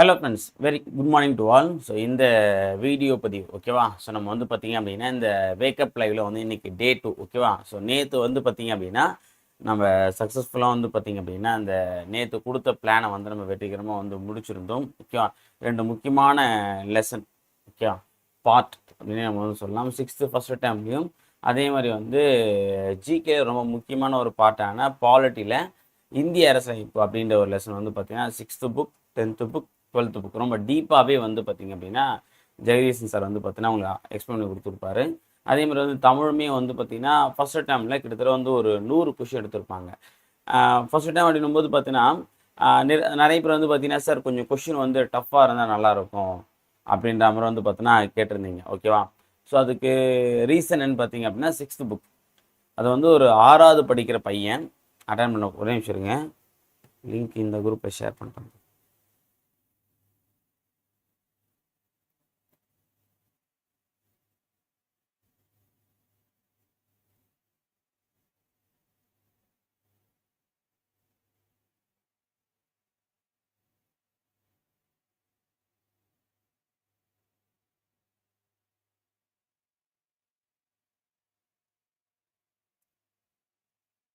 Hello friends very good morning to all so இந்த video பதிவு ஓகேவா ஸோ நம்ம வந்து பார்த்தீங்க அப்படின்னா இந்த வேக்கப் லைவில் வந்து இன்னைக்கு டே டூ ஓகேவா ஸோ நேற்று வந்து பார்த்தீங்க அப்படின்னா நம்ம சக்ஸஸ்ஃபுல்லாக வந்து பார்த்தீங்க அப்படின்னா அந்த நேற்று கொடுத்த பிளானை வந்து நம்ம வெற்றிகரமாக வந்து முடிச்சிருந்தோம் ஓகேவா ரெண்டு முக்கியமான லெசன் ஓகேவா பார்ட் அப்படின்னு நம்ம வந்து சொல்லலாம். சிக்ஸ்த்து ஃபஸ்ட்டு டைம்லையும் அதே மாதிரி வந்து ஜிகே ரொம்ப முக்கியமான ஒரு பார்ட்டான பாலிட்டியில் இந்திய அரசமைப்பு அப்படின்ற ஒரு லெசன் வந்து பார்த்தீங்கன்னா sixth book tenth book twelfth book ரொம்ப டீப்பாகவே வந்து பார்த்தீங்க அப்படின்னா ஜெகதீசன் சார் வந்து பார்த்தீங்கன்னா அவங்க எக்ஸ்பிளைன் பண்ணி கொடுத்துருப்பாரு. அதே மாதிரி வந்து தமிழுமே வந்து பார்த்தீங்கன்னா ஃபர்ஸ்ட் டைமில் கிட்டத்தட்ட வந்து ஒரு நூறு கொஷின் எடுத்திருப்பாங்க. ஃபஸ்ட்டு டைம் அப்படின்னும் போது பார்த்தீங்கன்னா நிறைய பேர் வந்து பார்த்தீங்கன்னா சார் கொஞ்சம் கொஷின் வந்து டஃப்பாக இருந்தால் நல்லாயிருக்கும் அப்படின்ற மாதிரி வந்து பார்த்தீங்கன்னா கேட்டிருந்தீங்க. ஓகேவா ஸோ அதுக்கு ரீசன் என்ன பார்த்தீங்க அப்படின்னா சிக்ஸ்த்து புக் அது வந்து ஒரு ஆறாவது படிக்கிற பையன். அட்டன் பண்ண ஒரே நிமிஷம் இருங்க. லிங்க் இந்த குரூப்பை ஷேர் பண்ணுறேன்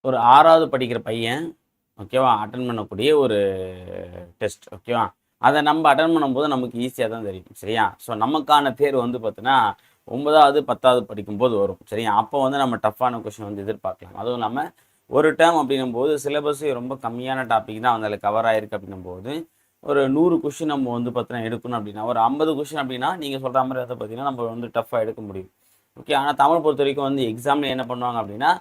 ஒரு ஆறாவது படிக்கிற பையன் ஓகேவா அட்டன் பண்ணக்கூடிய ஒரு டெஸ்ட் ஓகேவா அதை நம்ம அட்டன் பண்ணும்போது நமக்கு ஈஸியாக தான் தெரியும் சரியா? ஸோ நமக்கான தேர்வு வந்து பார்த்தீங்கன்னா ஒன்பதாவது பத்தாவது படிக்கும்போது வரும் சரியா? அப்போ வந்து நம்ம டஃப்பான கொஷின் வந்து எதிர்பார்க்கலாம். அதுவும் இல்லாமல் ஒரு டேர்ம் அப்படின்னும் போது சிலபஸ் ரொம்ப கம்மியான டாபிக் தான் அதில் கவர் ஆயிருக்கு அப்படின்னும் போது ஒரு நூறு கொஷின் நம்ம வந்து பார்த்தீங்கன்னா எடுக்கணும் அப்படின்னா ஒரு ஐம்பது கொஷின் அப்படின்னா நீங்கள் சொல்கிற மாதிரி அதை பார்த்தீங்கன்னா நம்ம வந்து டஃப்பாக எடுக்க முடியும். ஓகே ஆனால் தமிழ் பொறுத்த வரைக்கும் வந்து எக்ஸாமில் என்ன பண்ணுவாங்க அப்படின்னா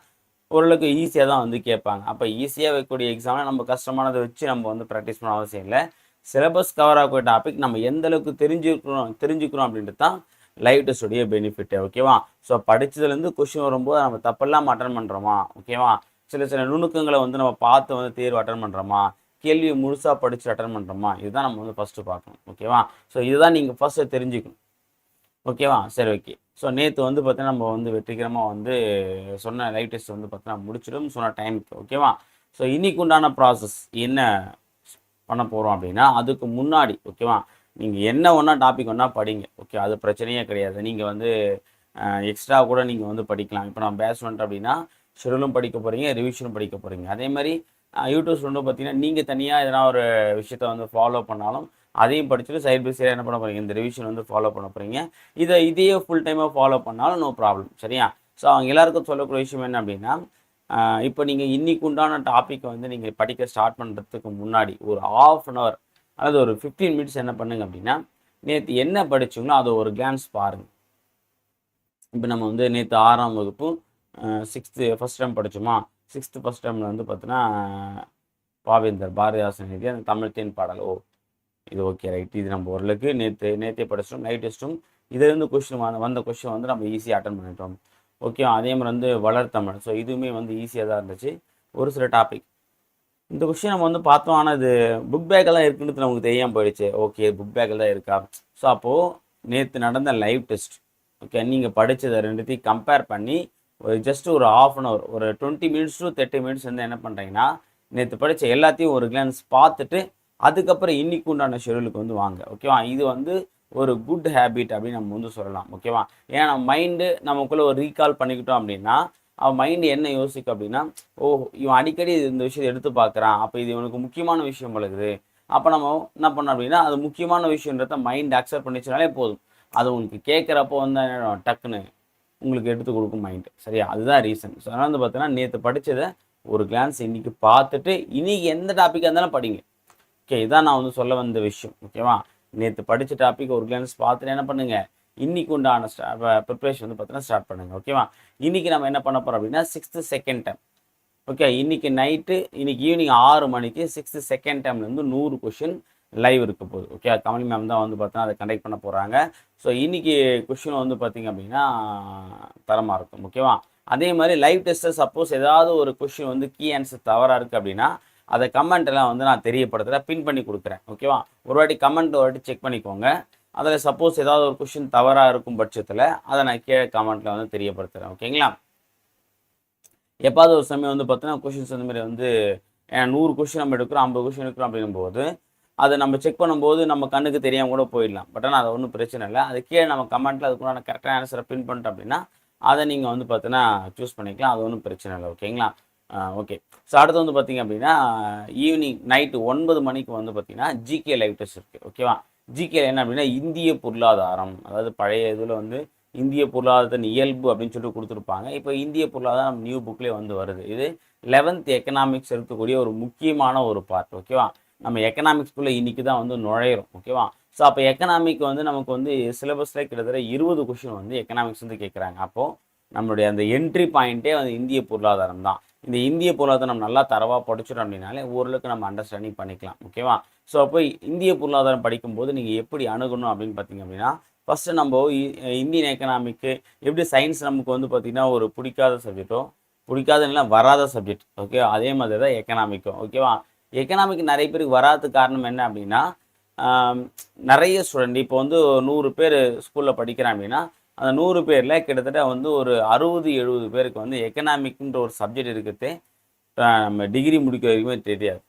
ஓரளவுக்கு ஈஸியாக தான் வந்து கேட்பாங்க. அப்போ ஈஸியாக வைக்கக்கூடிய எக்ஸாமில் நம்ம கஷ்டமானதை வச்சு நம்ம வந்து ப்ராக்டிஸ் பண்ண அவசியம் இல்லை. சிலபஸ் கவர் ஆகக்கூடிய டாபிக் நம்ம எந்த அளவுக்கு தெரிஞ்சுக்கிறோம் தெரிஞ்சுக்கிறோம் அப்படின்றது தான் லைவ் டெஸ்டுடைய பெனிஃபிட் ஓகேவா ஸோ படித்ததுலேருந்து கொஷின் வரும்போது நம்ம தப்பெல்லாம் அட்டன் பண்ணுறோமா ஓகேவா சில சில நுணுக்கங்களை வந்து நம்ம பார்த்து வந்து தேர்வு அட்டன் பண்ணுறோமா கேள்வியை முழுசாக படித்து அட்டன் பண்ணுறோமா இதுதான் நம்ம வந்து ஃபஸ்ட்டு பார்க்கணும் ஓகேவா ஸோ இதுதான் நீங்கள் ஃபஸ்ட்டு தெரிஞ்சுக்கணும். ஓகேவா? சரி ஓகே. ஸோ நேற்று வந்து பார்த்தீங்கன்னா நம்ம வந்து வெற்றிகரமாக வந்து சொன்ன லைவ் டெஸ்ட் வந்து பார்த்தீங்கன்னா முடிச்சிடும். சொன்ன டைமுக்கு ஓகேவா? ஸோ இன்னைக்கு உண்டான ப்ராசஸ் என்ன பண்ண போகிறோம் அப்படின்னா அதுக்கு முன்னாடி ஓகேவா? நீங்கள் என்ன ஒன்றா டாபிக் ஒன்றா படிங்க ஓகே? அது பிரச்சனையே கிடையாது. நீங்கள் வந்து எக்ஸ்ட்ரா கூட நீங்கள் வந்து படிக்கலாம். இப்போ நான் பேஸ் பண்ணிட்டேன் அப்படின்னா ஷெடியூலும் படிக்க போகிறீங்க ரிவிஷனும் படிக்க போகிறீங்க அதே மாதிரி யூடியூப் ஸ்டூடெண்ட் பார்த்தீங்கன்னா நீங்கள் தனியாக எதனா ஒரு விஷயத்த வந்து ஃபாலோ பண்ணாலும் அதையும் படிச்சுட்டு சைட் பை சைடாக என்ன பண்ண போகிறீங்க இந்த ரிவிஷன் வந்து ஃபாலோ பண்ண போகிறீங்க இதை இதையே ஃபுல் டைமாக ஃபாலோ பண்ணாலும் நோ ப்ராப்ளம் சரியா? ஸோ அவங்க எல்லாருக்கும் சொல்லக்கூடிய விஷயம் என்ன அப்படின்னா இப்போ நீங்கள் இன்னைக்கு உண்டான டாப்பிக்கை வந்து நீங்கள் படிக்க ஸ்டார்ட் பண்ணுறதுக்கு முன்னாடி ஒரு ஆஃப் அன் ஹவர் அல்லது ஒரு ஃபிஃப்டீன் மினிட்ஸ் என்ன பண்ணுங்க அப்படின்னா நேற்று என்ன படிச்சீங்களோ அதை ஒரு கிளான்ஸ் பாருங்கள் இப்போ நம்ம வந்து நேற்று ஆறாம் வகுப்பு சிக்ஸ்த்து ஃபஸ்ட் டைம் படித்தோமா சிக்ஸ்த்து ஃபஸ்ட் டைமில் வந்து பார்த்தீங்கன்னா பாவேந்தர் பாரதிதாசன் எழுதிய அந்த தமிழ் தேன் பாடல். ஓ இது ஓகே ரைட் இது நம்ம ஓரளவுக்கு நேற்று நேற்றே படிச்சிட்டோம் நைட் டெஸ்ட்டும் இதுலேருந்து கொஸ்டின் வந்த வந்த கொஸ்டின் வந்து நம்ம ஈஸியாக அட்டன் பண்ணிட்டோம். ஓகே அதே மாதிரி வந்து வளர்த்தமிழ் ஸோ இதுவுமே வந்து ஈஸியாக தான் இருந்துச்சு. ஒரு சில டாபிக் இந்த கொஸ்டின் நம்ம வந்து பார்த்தோம். ஆனால் இது புக் பேக்கெல்லாம் இருக்குன்றது நமக்கு தெரியாமல் போயிடுச்சு. ஓகே புக் பேக்கில் தான் இருக்கா? ஸோ அப்போது நேற்று நடந்த லைவ் டெஸ்ட் ஓகே நீங்கள் படித்ததை ரெண்டுத்தையும் கம்பேர் பண்ணி ஒரு ஜஸ்ட் ஒரு ஆஃப் அன் ஹவர் ஒரு twenty minutes to thirty minutes வந்து என்ன பண்ணுறீங்கன்னா நேற்று படித்த எல்லாத்தையும் ஒரு கிளான்ஸ் பார்த்துட்டு அதுக்கப்புறம் இன்னைக்கு உண்டான ஷெடியூலுக்கு வந்து வாங்க ஓகேவா இது வந்து ஒரு குட் ஹேபிட் அப்படின்னு நம்ம வந்து சொல்லலாம் ஓகேவா ஏன்னா மைண்டு நமக்குள்ளே ஒரு ரீகால் பண்ணிக்கிட்டோம் அப்படின்னா அவன் மைண்டு என்ன யோசிக்கும் அப்படின்னா ஓ இவன் அடிக்கடி இந்த விஷயத்தை எடுத்து பார்க்குறான் அப்போ இது இவனுக்கு முக்கியமான விஷயம் பழகுது அப்போ நம்ம என்ன பண்ணோம் அப்படின்னா அது முக்கியமான விஷயன்றத மைண்ட் அக்செப்ட் பண்ணிச்சுனாலே போதும். அது உங்களுக்கு கேட்குறப்போ வந்து டக்குன்னு உங்களுக்கு எடுத்து கொடுக்கும் மைண்டு சரியா? அதுதான் ரீசன் ஸோ அதனால் வந்து பார்த்தீங்கன்னா நேற்று படித்ததை ஒரு கிளான்ஸ் இன்றைக்கி பார்த்துட்டு இன்னைக்கு எந்த டாப்பிக்காக இருந்தாலும் படிங்க. ஓகே இதான் நான் வந்து சொல்ல வந்த விஷயம் ஓகேவா நேற்று படித்த டாபிக் ஒரு கிளான்ஸ் பார்த்துட்டு என்ன பண்ணுங்கள் இன்னைக்கு உண்டான ப்ரிப்பரேஷன் வந்து பார்த்தீங்கன்னா ஸ்டார்ட் பண்ணுங்க ஓகேவா இன்னைக்கு நம்ம என்ன பண்ண போகிறோம் அப்படின்னா சிக்ஸ்த்து செகண்ட் டைம் ஓகே இன்னைக்கு நைட்டு இன்னைக்கு ஈவினிங் ஆறு மணிக்கு சிக்ஸ்த்து செகண்ட் டைம்லேருந்து நூறு கொஷின் லைவ் இருக்க போகுது ஓகே கமலி மேம் தான் வந்து பார்த்தீங்கன்னா அதை கண்டக்ட் பண்ண போகிறாங்க ஸோ இன்னைக்கு கொஷின் வந்து பார்த்தீங்க அப்படின்னா தரமாக இருக்கும் ஓகேவா அதே மாதிரி லைவ் டெஸ்ட்டில் சப்போஸ் ஏதாவது ஒரு கொஷின் வந்து கீ ஆன்சர் தவறாக இருக்குது அப்படின்னா அதை கமெண்ட்லாம் வந்து நான் தெரியப்படுத்துகிறேன் பின் பண்ணி கொடுக்குறேன் ஓகேவா ஒரு வாட்டி கமெண்ட் ஒரு வாட்டி செக் பண்ணிக்கோங்க. அதில் சப்போஸ் ஏதாவது ஒரு கொஷின் தவறாக இருக்கும் பட்சத்தில் அதை நான் கீழே கமெண்ட்டில் வந்து தெரியப்படுத்துகிறேன் ஓகேங்களா எப்பாவது ஒரு சமயம் வந்து பார்த்தீங்கன்னா கொஷின்ஸ் அந்த மாதிரி வந்து ஏன்னா நூறு கொஷின் நம்ம எடுக்கிறோம் ஐம்பது கொஷின் எடுக்கிறோம் அப்படிங்கும்போது அதை நம்ம செக் பண்ணும்போது நம்ம கண்ணுக்கு தெரியாமல் கூட போயிடலாம். பட் ஆனால் அது ஒன்றும் பிரச்சனை இல்லை. அது கீழே நம்ம கமெண்ட்டில் அதுக்குள்ளான கரெக்டான ஆன்சரை பின் பண்ணிட்டோம் அப்படின்னா அதை நீங்கள் வந்து பார்த்தீங்கன்னா சூஸ் பண்ணிக்கலாம். அது ஒன்றும் பிரச்சனை இல்லை ஓகேங்களா ஓகே ஸோ அடுத்து வந்து பார்த்தீங்க அப்படின்னா ஈவினிங் நைட்டு ஒன்பது மணிக்கு வந்து பார்த்தீங்கன்னா ஜிகே லைவ் டெஸ்ட் இருக்குது ஓகேவா ஜிகே என்ன அப்படின்னா இந்திய பொருளாதாரம் அதாவது பழைய இதில் வந்து இந்திய பொருளாதாரத்தின் இயல்பு அப்படின்னு சொல்லிட்டு கொடுத்துருப்பாங்க. இப்போ இந்திய பொருளாதாரம் நியூ புக்லேயே வந்து வருது. இது லெவன்த் எக்கனாமிக்ஸ் இருக்கக்கூடிய ஒரு முக்கியமான ஒரு பார்ட் ஓகேவா நம்ம எக்கனாமிக்ஸ்குள்ளே இன்னைக்கு தான் வந்து நுழையிறோம் ஓகேவா ஸோ அப்போ எக்கனாமிக் வந்து நமக்கு வந்து சிலபஸில் கிட்டத்தட்ட இருபது கொஷின் வந்து எக்கனாமிக்ஸ் வந்து கேட்குறாங்க அப்போது நம்மளுடைய அந்த என்ட்ரி பாயிண்ட்டே வந்து இந்திய பொருளாதாரம் தான். இந்த இந்திய பொருளாதாரம் நம்ம நல்லா தரவாக படிச்சிடும் அப்படின்னாலே ஓரளவுக்கு நம்ம அண்டர்ஸ்டாண்டிங் பண்ணிக்கலாம். ஓகேவா ஸோ அப்போ இந்திய பொருளாதாரம் படிக்கும்போது நீங்கள் எப்படி அணுகணும் அப்படின்னு பார்த்தீங்க அப்படின்னா ஃபஸ்ட்டு நம்ம இ- இந்தியன் எக்கனாமிக்கு எப்படி சயின்ஸ் நமக்கு வந்து பார்த்திங்கன்னா ஒரு பிடிக்காத சப்ஜெக்ட்டோ பிடிக்காதுன்னா வராத சப்ஜெக்ட் ஓகே அதே மாதிரி தான் எக்கனாமிக்கும் ஓகேவா எக்கனாமிக் நிறைய பேருக்கு வராத காரணம் என்ன அப்படின்னா நிறைய ஸ்டூடெண்ட் இப்போ வந்து நூறு பேர் ஸ்கூலில் படிக்கிறாங்க அப்படின்னா அந்த நூறு பேரில் கிட்டத்தட்ட வந்து ஒரு அறுபது எழுபது பேருக்கு வந்து எக்கனாமிக்ன்ற ஒரு சப்ஜெக்ட் இருக்கிறதே நம்ம டிகிரி முடிக்கிற வரைக்குமே தெரியாது.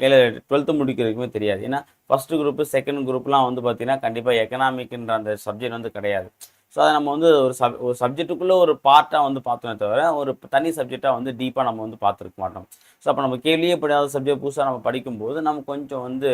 இல்லை டுவெல்த்து முடிக்க வரைக்குமே தெரியாது. ஏன்னா ஃபஸ்ட்டு குரூப்பு செகண்ட் குரூப்லாம் வந்து பார்த்தீங்கன்னா கண்டிப்பாக எக்கனாமிக்ன்ற அந்த சப்ஜெக்ட் வந்து கிடையாது. ஸோ அதை நம்ம வந்து ஒரு சப் ஒரு சப்ஜெக்ட்டுக்குள்ளே ஒரு பார்ட்டாக வந்து பார்த்தோமே தவிர ஒரு தனி சப்ஜெக்டாக வந்து டீப்பாக நம்ம வந்து பார்த்துருக்க மாட்டோம். ஸோ அப்போ நம்ம கேள்வியே படியாத சப்ஜெக்ட் புதுசாக நம்ம படிக்கும்போது நம்ம கொஞ்சம் வந்து